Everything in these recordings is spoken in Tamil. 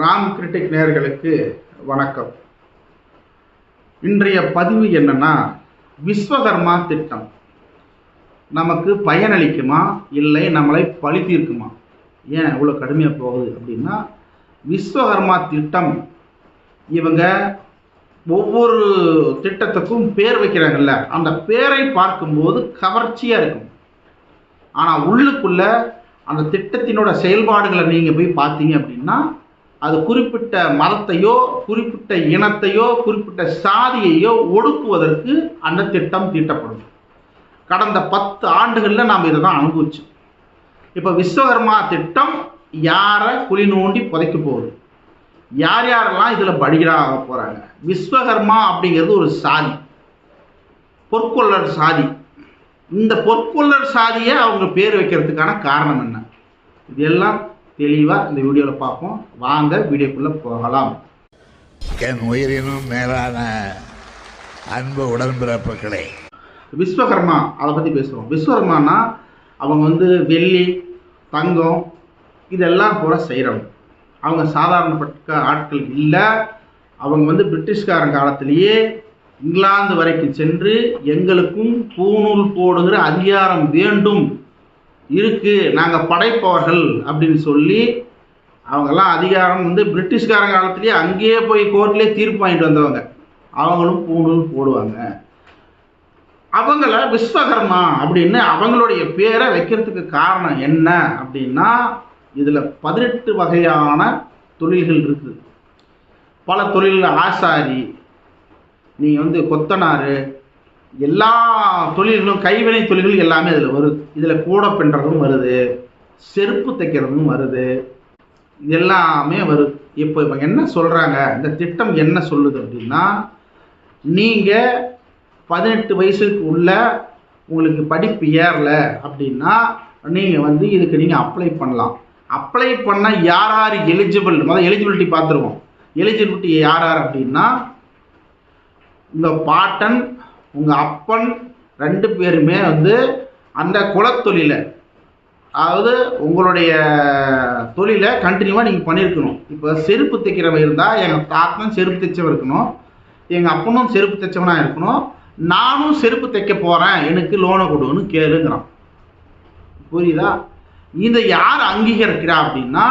ராம் கிரிட்டிக் நேர்களுக்கு வணக்கம். இன்றைய பதிவு என்னன்னா விஸ்வகர்மா திட்டம். நமக்கு பயனளிக்குமா? இல்லை நம்மளை பழி தீர்க்குமா? ஏன் இவ்வளோ கடுமையாக போகுது அப்படின்னா விஸ்வகர்மா திட்டம் இவங்க ஒவ்வொரு திட்டத்துக்கும் பேர் வைக்கிறாங்கல்ல அந்த பேரை பார்க்கும்போது கவர்ச்சியாக இருக்கும். ஆனால் உள்ளுக்குள்ள அந்த திட்டத்தினோட செயல்பாடுகளை நீங்கள் போய் பார்த்தீங்க அப்படின்னா அது குறிப்பிட்ட மதத்தையோ குறிப்பிட்ட இனத்தையோ குறிப்பிட்ட சாதியையோ ஒடுக்குவதற்கு அந்த திட்டம் தீட்டப்படும் கடந்த பத்து ஆண்டுகளில் நாம் இதை தான் அனுபவிச்சோம் இப்போ விஸ்வகர்மா திட்டம் யாரை குழி நோண்டி புதைக்க போகுது? யார் யாரெல்லாம் இதில் பலிகராக போகிறாங்க விஸ்வகர்மா அப்படிங்கிறது ஒரு சாதி. பொற்கொள்ளர் சாதி. இந்த பொற்கொள்ளர் சாதியை அவங்க பேர் வைக்கிறதுக்கான காரணம் என்ன? இதெல்லாம் தெளிவாக இந்த வீடியோவில் பார்ப்போம். வாங்க வீடியோக்குள்ளே போகலாம். என் உயிரினும் மேலான அன்பு உடன்பிறப்புகளே. விஸ்வகர்மா அதை பற்றி பேசுகிறோம் விஸ்வகர்மானா அவங்க வந்து வெள்ளி தங்கம் இதெல்லாம் கூட செய்கிறவங்க அவங்க சாதாரணப்பட்ட ஆட்கள் இல்லை. அவங்க வந்து பிரிட்டிஷ்காரன் காலத்திலேயே இங்கிலாந்து வரைக்கும் சென்று எங்களுக்கும் பூணூல் போடுகிற அதிகாரம் வேண்டும். இருக்குது நாங்கள் படைப்பவர்கள் அப்படின்னு சொல்லி அவங்கெல்லாம் அதிகாரம் வந்து பிரிட்டிஷ்கார காலத்துலேயே அங்கேயே போய் கோர்ட்லேயே தீர்ப்பு வாங்கிட்டு வந்தவங்க. அவங்களும் பூணூல் போடுவாங்க. அவங்கள விஸ்வகர்மா அப்படின்னு அவங்களுடைய பேரை வைக்கிறதுக்கு காரணம் என்ன அப்படின்னா இதில் பதினெட்டு வகையான தொழில்கள் இருக்குது. பல தொழிலில் ஆசாரி நீங்கள் வந்து கொத்தனார் எல்லா தொழில்களும் கைவினை தொழில்கள் எல்லாமே இதில் வருது இதில் கூடை பின்னுறதும் வருது. செருப்பு தைக்கிறதும் வருது. இது எல்லாமே வருது இப்போ இவங்க என்ன சொல்கிறாங்க இந்த திட்டம் என்ன சொல்லுது அப்படின்னா நீங்கள் பதினெட்டு வயசுக்கு உள்ள உங்களுக்கு படிப்பு ஏறல அப்படின்னா நீங்கள் வந்து இதுக்கு நீங்கள் அப்ளை பண்ணலாம். அப்ளை பண்ணால் யார் யார் எலிஜிபிள் முதல் எலிஜிபிலிட்டி பார்த்துருவோம். எலிஜிபிலிட்டி யார் யார் அப்படின்னா இந்த பாட்டன் உங்கள் அப்பன் ரெண்டு பேருமே வந்து அந்த குலத்தொழிலை அதாவது உங்களுடைய தொழிலை கண்டினியூவாக நீங்கள் பண்ணியிருக்கணும் இப்போ செருப்பு தைக்கிறவன் இருந்தால் எங்கள் தாத்தனும் செருப்பு தைச்சவன் இருக்கணும். எங்கள் அப்பனும் செருப்பு தைச்சவனாக இருக்கணும். நானும் செருப்பு தைக்க போகிறேன் எனக்கு லோனை கொடுன்னு கேளுங்கிறான். புரியுதா? இதை யார் அங்கீகரிக்கிறா அப்படின்னா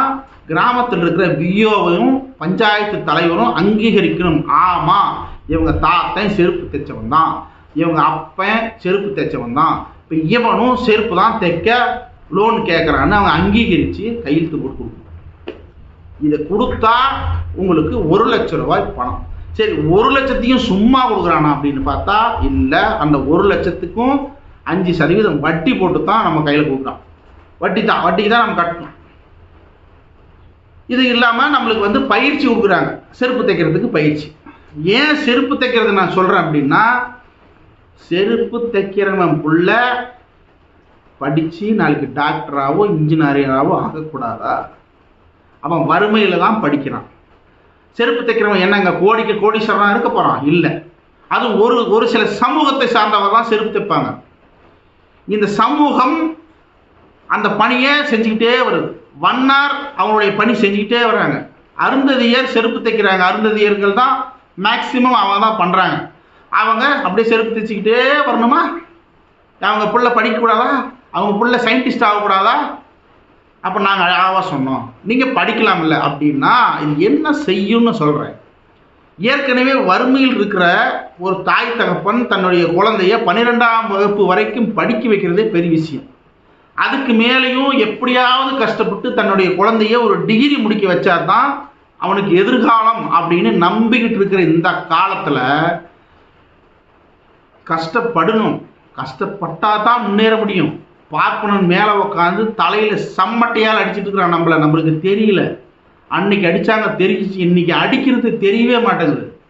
கிராமத்தில் இருக்கிற விஓவையும் பஞ்சாயத்து தலைவரும் அங்கீகரிக்கணும். ஆமாம் இவங்க தாத்தன் செருப்பு தைச்சவன் தான் இவங்க அப்பன் செருப்பு தைச்சவன் தான். இப்போ இவனும் செருப்பு தான் தைக்க லோன் கேட்குறான்னு அவங்க அங்கீகரித்து கையெழுத்து போட்டு கொடுக்கணும். இதை கொடுத்தா உங்களுக்கு ஒரு லட்ச ரூபாய் பணம். சரி ஒரு லட்சத்தையும் சும்மா கொடுக்குறானா அப்படின்னு பார்த்தா இல்லை அந்த ஒரு லட்சத்துக்கும் அஞ்சு சதவீதம் வட்டி போட்டு தான் நம்ம கையில் கொடுக்குறான் வட்டி தான் வட்டிக்கு தான் நம்ம கட்டணும். இது இல்லாமல் நம்மளுக்கு வந்து பயிற்சி கொடுக்குறாங்க. செருப்பு தைக்கிறதுக்கு பயிற்சி. ஏன் செருப்பு தைக்கிறது நான் சொல்கிறேன் அப்படின்னா செருப்பு தைக்கிறவன் புள்ள படித்து நாளைக்கு டாக்டராகவோ இன்ஜினியராகவோ ஆகக்கூடாதா? அவன் வறுமையில் தான் படிக்கிறான். செருப்பு தைக்கிறவன் என்னங்க கோடிக்கு கோடீஸ்வரனாக இருக்க போகிறான் இல்லை. அது ஒரு ஒரு சில சமூகத்தை சார்ந்தவர் தான் செருப்பு தைப்பாங்க. இந்த சமூகம் அந்த பணியை செஞ்சுக்கிட்டே வருது. வண்ணார் அவங்களுடைய பணி செஞ்சுக்கிட்டே வர்றாங்க. அருந்ததியர் செருப்பு தைக்கிறாங்க. அருந்ததியர்கள் தான் மேக்சிமம் அவங்க தான் பண்ணுறாங்க அவங்க அப்படியே செருப்பு தைச்சிக்கிட்டே வரணுமா? அவங்க பிள்ளை படிக்கக்கூடாதா அவங்க பிள்ளை சயின்டிஸ்ட் ஆகக்கூடாதா அப்போ நாங்கள் அழகாக சொன்னோம். நீங்கள் படிக்கலாம்ல அப்படின்னா இது என்ன செய்யும்னு சொல்கிறேன் ஏற்கனவே வறுமையில் இருக்கிற ஒரு தாய் தகப்பன் தன்னுடைய குழந்தைய பன்னிரெண்டாம் வகுப்பு வரைக்கும் படிக்க வைக்கிறதே பெரிய விஷயம். அதுக்கு மேலேயும் எப்படியாவது கஷ்டப்பட்டு தன்னுடைய குழந்தைய ஒரு டிகிரி முடிக்க வச்சாதான் அவனுக்கு எதிர்காலம் அப்படின்னு நம்பிக்கிட்டு இருக்கிற இந்த காலத்தில் கஷ்டப்படணும். கஷ்டப்பட்டா தான் முன்னேற முடியும். பார்ப்பனன் மேலே உட்காந்து தலையில் சம்மட்டையால் அடிச்சிட்டு இருக்கிறான் நம்மள. நம்மளுக்கு தெரியல. அன்னைக்கு அடித்தாங்க தெரிஞ்சிச்சு. இன்னைக்கு அடிக்கிறது தெரியவே மாட்டேங்குது.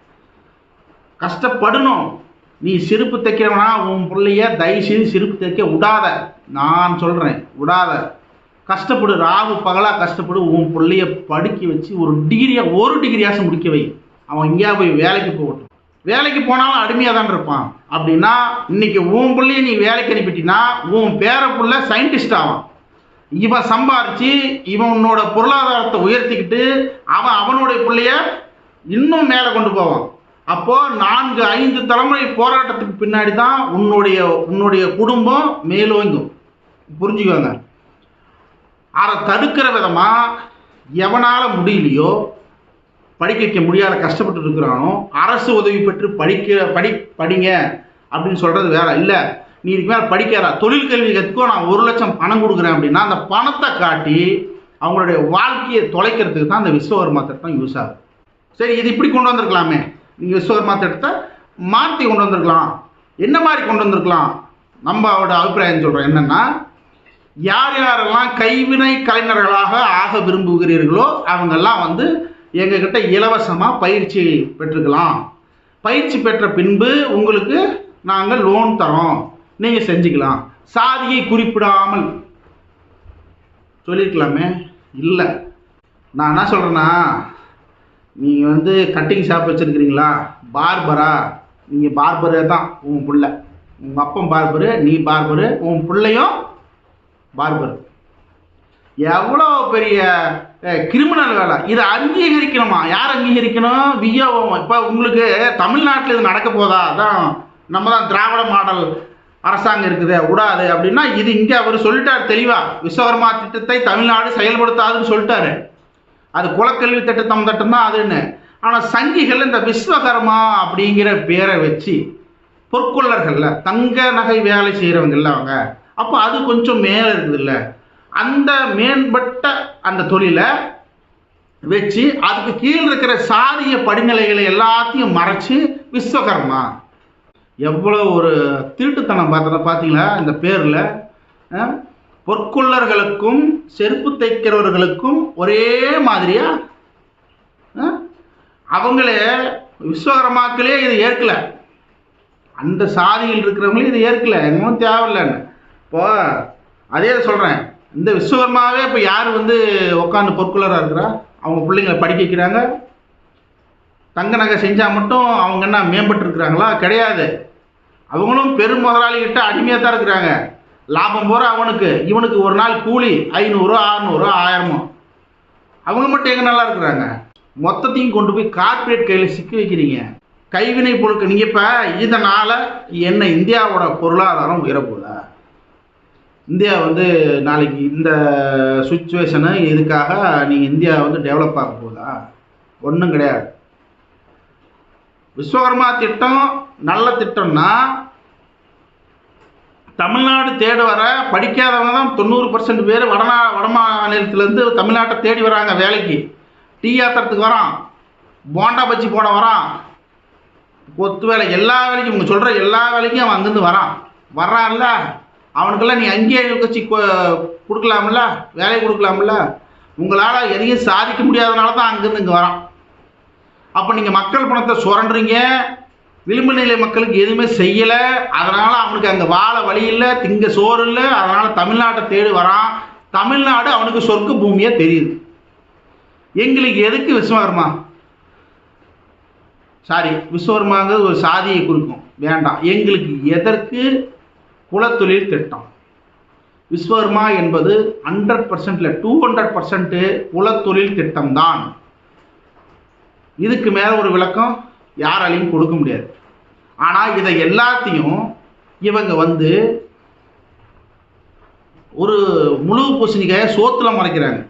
கஷ்டப்படணும். நீ செருப்பு தைக்கிறவனா உன் பிள்ளைய தயவுசெய்து செருப்பு தைக்க விடாத. நான் சொல்கிறேன் விடாத. கஷ்டப்படு ராவு பகலாக கஷ்டப்படு. உன் பிள்ளைய படிக்க வச்சு ஒரு டிகிரியை ஒரு டிகிரியாச்சும் முடிக்க வை. அவன் எங்கேயா போய் வேலைக்கு போகட்டும். வேலைக்கு போனாலும் அடிமையாக தான் இருப்பான். அப்படின்னா இன்னைக்கு உன் பிள்ளைய நீ வேலைக்கு அனுப்பிட்டினா உன் பேர பிள்ளை சயின்டிஸ்ட் ஆவான். இவன் சம்பாரிச்சு இவனோட பொருளாதாரத்தை உயர்த்திக்கிட்டு அவன் அவனுடைய பிள்ளைய இன்னும் மேலே கொண்டு போவான். அப்போ நான்கு ஐந்து தலைமுறை போராட்டத்துக்கு பின்னாடி தான் உன்னுடைய உன்னுடைய குடும்பம் மேலோங்கும். புரிஞ்சுக்கோங்க. அதை தடுக்கிற விதமாக எவனால் முடியலையோ படிக்க வைக்க முடியாத கஷ்டப்பட்டு இருக்கிறானோ அரசு உதவி பெற்று படிக்க படி படிங்க அப்படின்னு சொல்கிறது வேற. இல்லை நீ இதுக்கு மேலே படிக்காத. தொழில் கல்வி கற்றுக்கோ நான் ஒரு லட்சம் பணம் கொடுக்குறேன் அப்படின்னா அந்த பணத்தை காட்டி அவங்களுடைய வாழ்க்கையை தொலைக்கிறதுக்கு தான் அந்த விஸ்வகர்மா திட்டம் யூஸ் ஆகும் சரி இது இப்படி கொண்டு வந்திருக்கலாமே. நீங்கள் விஸ்வகர்மா திட்டத்தை மாற்றி கொண்டு வந்திருக்கலாம். என்ன மாதிரி கொண்டு வந்திருக்கலாம்? நம்மளோட அபிப்பிராயம் சொல்கிறோம் என்னென்னா யார் யாரெல்லாம் கைவினை கலைஞர்களாக ஆக விரும்புகிறீர்களோ அவங்கெல்லாம் வந்து எங்ககிட்ட இலவசமாக பயிற்சி பெற்றுக்கலாம். பயிற்சி பெற்ற பின்பு உங்களுக்கு நாங்கள் லோன் தரோம். நீங்கள் செஞ்சுக்கலாம். சாதியை குறிப்பிடாமல். சொல்லியிருக்கலாமே இல்லை. நான் என்ன சொல்கிறேன்னா நீங்கள் வந்து கட்டிங் ஷாப் வச்சுருக்கிறீங்களா? பார்பரா நீங்கள் பார்பரே தான் உன் பிள்ளை. உங்கள் அப்பன் பார்பரு நீ பார்பரு உன் பிள்ளையும் பார்பர் எவ்வளோ பெரிய கிரிமினல் வேலை இதை அங்கீகரிக்கணுமா? யார் அங்கீகரிக்கணும்? விஓ இப்போ உங்களுக்கு தமிழ்நாட்டில் இது நடக்க போதா? அதான் நம்ம தான் திராவிட மாடல் அரசாங்கம் இருக்குது விடாது அப்படின்னா இது இங்கே அவர் சொல்லிட்டார் தெளிவாக விஸ்வகர்மா திட்டத்தை தமிழ்நாடு செயல்படுத்தாதுன்னு சொல்லிட்டாரு. அது குலக்கல்வி திட்டத்தம் திட்டம் தான் அதுன்னு ஆனால் சங்கிகள் இந்த விஸ்வகர்மா அப்படிங்கிற பேரை வச்சு பொற்கொள்ளர்கள்ல தங்க நகை வேலை செய்கிறவங்கல்ல அவங்க. அப்போ அது கொஞ்சம் மேலே இருக்குதுல்ல. அந்த மேம்பட்ட அந்த தொழிலை வச்சு அதுக்கு கீழ் இருக்கிற சாதிய படிநிலைகளை எல்லாத்தையும் மறைச்சு விஸ்வகர்மா. எவ்வளோ ஒரு திருட்டுத்தனம் பார்த்தத பார்த்தீங்களா இந்த பேரில் பொற்கொள்ளர்களுக்கும் செருப்பு தைக்கிறவர்களுக்கும் ஒரே மாதிரியா? அவங்களே விஸ்வகர்மாக்களே இதை ஏற்கல. அந்த சாதியில் இருக்கிறவங்களே இதை ஏற்கலை. என்னமோ தேவையில்லைன்னு. இப்போ அதே சொல்கிறேன் இந்த விஸ்வகர்மாவே இப்போ யார் வந்து உட்காந்து பொற்கொள்ளராக இருக்கிறா? அவங்க பிள்ளைங்களை படிக்க வைக்கிறாங்க. தங்க நகை செஞ்சால் மட்டும் அவங்க என்ன மேம்பட்டு இருக்கிறாங்களா? கிடையாது. அவங்களும் பெரும் முதலாளிகிட்ட அடிமையாக தான் இருக்கிறாங்க. லாபம் போகிற அவனுக்கு. இவனுக்கு ஒரு நாள் கூலி ஐநூறுரூவா அறநூறு ஆயிரமோ. அவங்க மட்டும் எங்கே நல்லா இருக்கிறாங்க? மொத்தத்தையும் கொண்டு போய் கார்ப்பரேட் கையில் சிக்கி வைக்கிறீங்க. கைவினை பொருட்கள் நீங்கள் இப்போ இதனால் என்ன இந்தியாவோட பொருளாதாரம் உயரப்போதா இந்தியா வந்து நாளைக்கு இந்த சுச்சுவேஷனு இதுக்காக நீங்கள் இந்தியா வந்து டெவலப் ஆக போதா ஒன்றும் கிடையாது. விஸ்வகர்மா திட்டம் நல்ல திட்டம்னா தமிழ்நாடு தேடி வர படிக்காதவங்க தான் தொண்ணூறு பர்சன்ட் பேர் வடநா வட மாநிலத்திலேருந்து தமிழ்நாட்டை தேடி வராங்க வேலைக்கு. டீ ஆத்திரத்துக்கு வரான். போண்டா பஜ்ஜி போட வரான். கொத்து வேலை எல்லா வேலைக்கும் இவங்க சொல்கிற எல்லா வேலைக்கும் அவன் அங்கேருந்து வரான். வர்றான்ல? அவனுக்கெல்லாம் நீ அங்கேயே கட்சி கொடுக்கலாம்ல? வேலையை கொடுக்கலாம்ல? உங்களால் எதையும் சாதிக்க முடியாதனால தான் அங்கேருந்து இங்கே வரான். அப்போ நீங்கள் மக்கள் பணத்தை சுரண்டுறீங்க. விளிம்பு நிலை மக்களுக்கு எதுவுமே செய்யலை. அதனால் அவனுக்கு அங்கே வாழ வழி இல்லை திங்க சோறு இல்லை. அதனால் தமிழ்நாட்டை தேடி வரான். தமிழ்நாடு அவனுக்கு சொர்க்க பூமியாக தெரியுது. எங்களுக்கு எதுக்கு விஸ்வகர்மா? சாரி விஸ்வகர்மாங்கிறது ஒரு சாதியை குறிக்கும். வேண்டாம். எங்களுக்கு எதற்கு குலத்தொழில் திட்டம். விஸ்வகர்மா என்பது ஹண்ட்ரட் பர்சன்ட்ல டூ ஹண்ட்ரட் பர்சன்ட் குலத்தொழில் திட்டம்தான். இதுக்கு மேலே ஒரு விளக்கம் யாராலையும் கொடுக்க முடியாது. ஆனால் இதை எல்லாத்தையும் இவங்க வந்து ஒரு முழு பூசணிக்காய சோத்துல மறைக்கிறாங்க.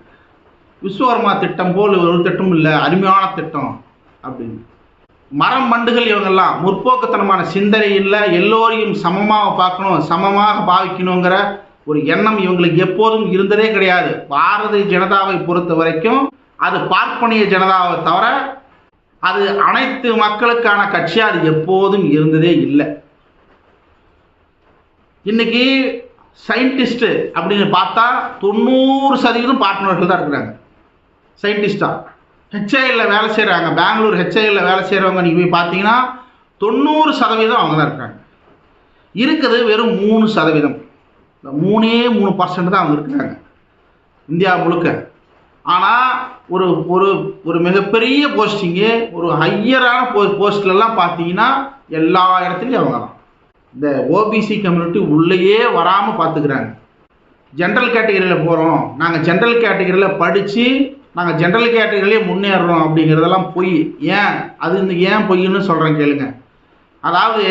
விஸ்வகர்மா திட்டம் போல் ஒரு திட்டம் இல்லை அருமையான திட்டம் அப்படின்னு. மரம் மண்டுகள் இவங்கெல்லாம் முற்போக்குத்தனமான சிந்தனை இல்லை எல்லோரையும் சமமாக பார்க்கணும் சமமாக பாவிக்கணுங்கிற ஒரு எண்ணம் இவங்களுக்கு எப்போதும் இருந்ததே கிடையாது. பாரதிய ஜனதாவை பொறுத்த வரைக்கும் அது பார்ப்பனிய ஜனதாவை தவிர அது அனைத்து மக்களுக்கான கட்சியாக அது எப்போதும் இருந்ததே இல்லை. இன்னைக்கு சயின்டிஸ்ட்டு அப்படின்னு பார்த்தா தொண்ணூறு சதவீதம் பார்ட்னர்கள் தான் இருக்கிறாங்க. சயின்டிஸ்டாக ஹெச்ஐயில் வேலை செய்கிறாங்க பெங்களூர் ஹெச்ஐயில் வேலை செய்கிறவங்க நீங்கள் போய் பார்த்தீங்கன்னா தொண்ணூறு சதவீதம் அவங்க தான் இருக்காங்க. இருக்குது வெறும் மூணு சதவீதம். இந்த மூணே மூணு பர்சன்ட் தான் அவங்க இருக்கிறாங்க. இந்தியா முழுக்க. ஆனால் ஒரு ஒரு ஒரு மிகப்பெரிய போஸ்டிங்கு ஒரு ஹையரான போ போஸ்ட்லலாம் பார்த்தீங்கன்னா எல்லா இடத்துலையும் அவங்க தான். இந்த ஓபிசி கம்யூனிட்டி உள்ளேயே வராமல் பார்த்துக்கிறாங்க. ஜென்ரல் கேட்டகரியில் போகிறோம் நாங்கள் ஜென்ரல் கேட்டகரியில் படித்து நாங்கள் ஜென்ரல் கேட்டகரியிலே முன்னேறுறோம் அப்படிங்கிறதெல்லாம் பொய். ஏன்? அது இந்த ஏன் பொய்ன்னு சொல்கிறேன் கேளுங்க. அதாவது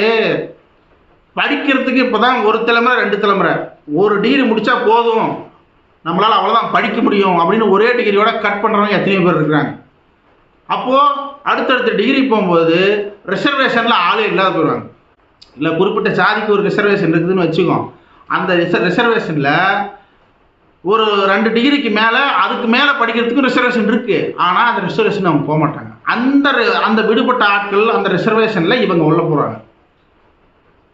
படிக்கிறதுக்கு இப்போ தான் ஒரு தலைமுறை ரெண்டு தலைமுறை. ஒரு டிகிரி முடித்தா போதும். நம்மளால் அவ்வளோதான் படிக்க முடியும் அப்படின்னு ஒரே டிகிரியோட கட் பண்ணுறவங்க எத்தனையோ பேர் இருக்கிறாங்க. அப்போது அடுத்தடுத்த டிகிரி போகும்போது ரிசர்வேஷனில் ஆளே இல்லாத போயிடுவாங்க. இல்லை குறிப்பிட்ட சாதிக்கு ஒரு ரிசர்வேஷன் இருக்குதுன்னு வச்சுக்கோம் அந்த ரிசர் ரிசர்வேஷனில் ஒரு ரெண்டு டிகிரிக்கு மேலே அதுக்கு மேலே படிக்கிறதுக்கு ரிசர்வேஷன் இருக்குது ஆனால் அந்த ரிசர்வேஷன் அவங்க போக மாட்டாங்க. அந்த அந்த விடுபட்ட ஆட்கள் அந்த ரிசர்வேஷனில் இவங்க உள்ள போகிறாங்க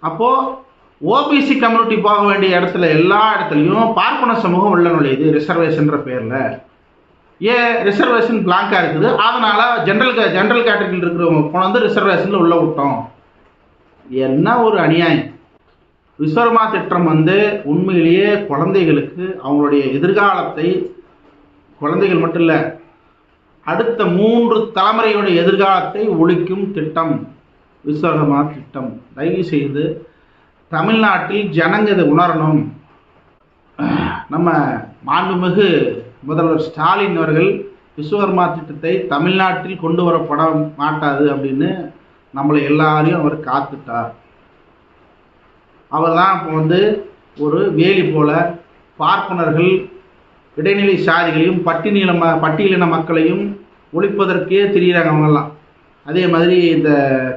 அப்போது ஓபிசி கம்யூனிட்டி போக வேண்டிய இடத்துல எல்லா இடத்துலையும் பார்ப்பன சமூகம் உள்ள நுழையுது ரிசர்வேஷன்ற பேரில். ஏன் ரிசர்வேஷன் பிளாங்காக இருக்குது. அதனால் ஜென்ரல் ஜென்ரல் கேட்டகரியில் இருக்கிறவங்க கொண்டு ரிசர்வேஷனில் உள்ள விட்டோம். என்ன ஒரு அநியாயம். விஸ்வகர்மா திட்டம் வந்து உண்மையிலேயே குழந்தைகளுக்கு அவங்களுடைய எதிர்காலத்தை குழந்தைகள் மட்டும் இல்லை அடுத்த மூன்று தலைமுறையுடைய எதிர்காலத்தை ஒழிக்கும் திட்டம் விஸ்வகர்மா திட்டம். தயவு செய்து தமிழ்நாட்டில் ஜனங்க இதை உணரணும். நம்ம மாண்புமிகு முதல்வர் ஸ்டாலின் அவர்கள் விஸ்வகர்மா திட்டத்தை தமிழ்நாட்டில் கொண்டு வரப்பட மாட்டாது அப்படின்னு நம்மளை எல்லாரையும் அவர் காத்துட்டார். அவர் தான் இப்போ வந்து ஒரு வேலி போல பார்ப்பனர்கள் இடைநிலை சாதிகளையும் பட்டினியில ம பட்டியலின மக்களையும் ஒழிப்பதற்கே தெரிகிறாங்க அவங்கெல்லாம். அதே மாதிரி இந்த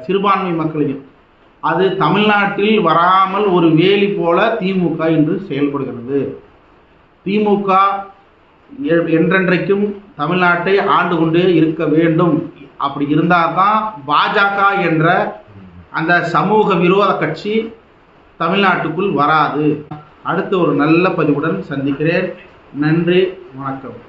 சிறுபான்மை மக்களையும். அது தமிழ்நாட்டில் வராமல் ஒரு வேலி போல திமுக இன்று செயல்படுகிறது. திமுக என்றென்றைக்கும் தமிழ்நாட்டை ஆண்டு கொண்டே இருக்க வேண்டும். அப்படி இருந்தால் தான் பாஜக என்ற அந்த சமூக விரோத கட்சி தமிழ்நாட்டுக்குள் வராது. அடுத்த ஒரு நல்ல பதிவுடன் சந்திக்கிறேன். நன்றி வணக்கம்.